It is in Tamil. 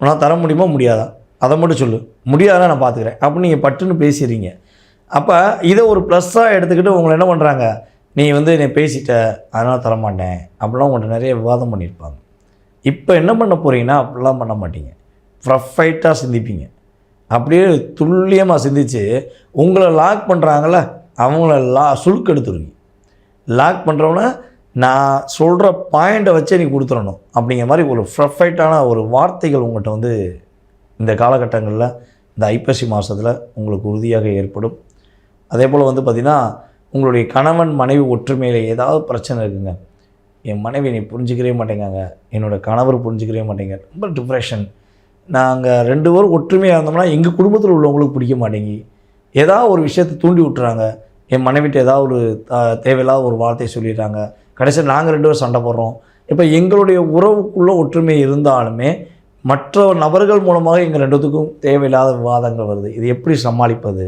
உன்னால் தர முடியுமா? முடியாதா? அதை மட்டும் சொல்லு. முடியாதான் நான் பார்த்துக்கிறேன். அப்போ நீங்கள் பட்டுன்னு பேசிடுறீங்க. அப்போ இதை ஒரு ப்ளஸ்ஸாக எடுத்துக்கிட்டு உங்களை என்ன பண்ணுறாங்க? நீ வந்து நீ பேசிட்ட அதனால் தரமாட்டேன் அப்படிலாம் உங்கள்கிட்ட நிறைய விவாதம் பண்ணியிருப்பாங்க. இப்போ என்ன பண்ண போகிறீங்கன்னா அப்படிலாம் பண்ண மாட்டீங்க. ப்ரஃபைட்டாக சிந்திப்பீங்க. அப்படியே துல்லியமாக சிந்திச்சு உங்களை லாக் பண்ணுறாங்கள அவங்கள லா சுழுக்கெடுத்துருவீங்க லாக் பண்ணுறவன நான் சொல்கிற பாயிண்ட்டை வச்சே நீ கொடுத்துடணும் அப்படிங்கிற மாதிரி ஒரு ப்ரஃபைட்டான ஒரு வார்த்தைகள் உங்கள்கிட்ட வந்து இந்த காலகட்டங்களில் இந்த ஐப்பசி மாதத்தில் உங்களுக்கு உறுதியாக ஏற்படும். அதே போல் வந்து பார்த்திங்கன்னா உங்களுடைய கணவன் மனைவி ஒற்றுமையில் ஏதாவது பிரச்சனை இருக்குங்க. என் மனைவி நீ புரிஞ்சிக்கவே மாட்டேங்காங்க. என்னோடய கணவர் புரிஞ்சுக்கவே மாட்டேங்க. ரொம்ப டிப்ரெஷன் நாங்கள் ரெண்டு பேரும் ஒற்றுமையாக இருந்தோம்னா எங்கள் குடும்பத்தில் உள்ளவங்களுக்கு பிடிக்க மாட்டேங்கி ஏதாவது ஒரு விஷயத்தை தூண்டி விட்டுறாங்க. என் மனைவிட்டு ஏதாவது ஒரு தேவையில்லாத ஒரு வார்த்தையை சொல்லிடுறாங்க. கடைசியில் நாங்கள் ரெண்டு பேரும் சண்டை போடுறோம். இப்போ எங்களுடைய உறவுக்குள்ள ஒற்றுமை இருந்தாலுமே மற்ற நபர்கள் மூலமாக எங்கள் ரெண்டுத்துக்கும் தேவையில்லாத விவாதங்கள் வருது. இது எப்படி சமாளிப்பது?